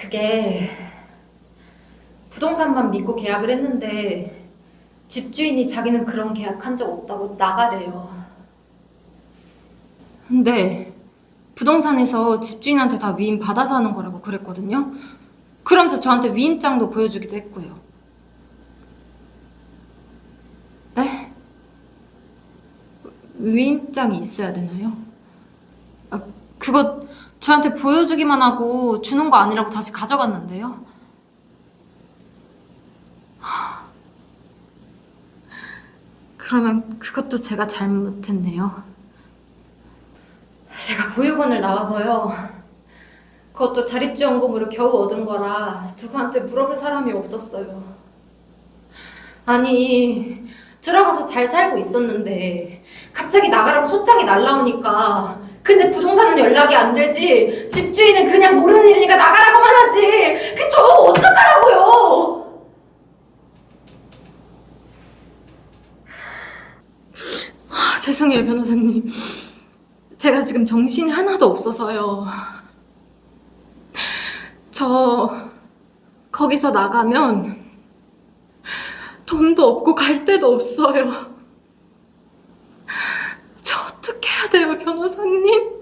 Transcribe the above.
그게 부동산만 믿고 계약을 했는데 집주인이 자기는 그런 계약한 적 없다고 나가래요. 근데 부동산에서 집주인한테 다 위임 받아서 하는 거라고 그랬거든요. 그러면서 저한테 위임장도 보여주기도 했고요. 네? 위임장이 있어야 되나요? 아, 그거 저한테 보여주기만 하고 주는 거 아니라고 다시 가져갔는데요. 하, 그러면 그것도 제가 잘못했네요. 제가 보육원을 나와서요. 그것도 자립지원금으로 겨우 얻은 거라 누구한테 물어볼 사람이 없었어요. 아니 들어가서 잘 살고 있었는데 갑자기 나가라고 소장이 날라오니까 근데 부동산은 연락이 안 되지. 집주인은 그냥 모르는 일이니까 나가라고만 하지. 그 저보고 어떡하라고요? 아, 죄송해요 변호사님. 제가 지금 정신이 하나도 없어서요. 저 거기서 나가면 돈도 없고 갈 데도 없어요. 저 어떻게 해야 돼요, 변호사님?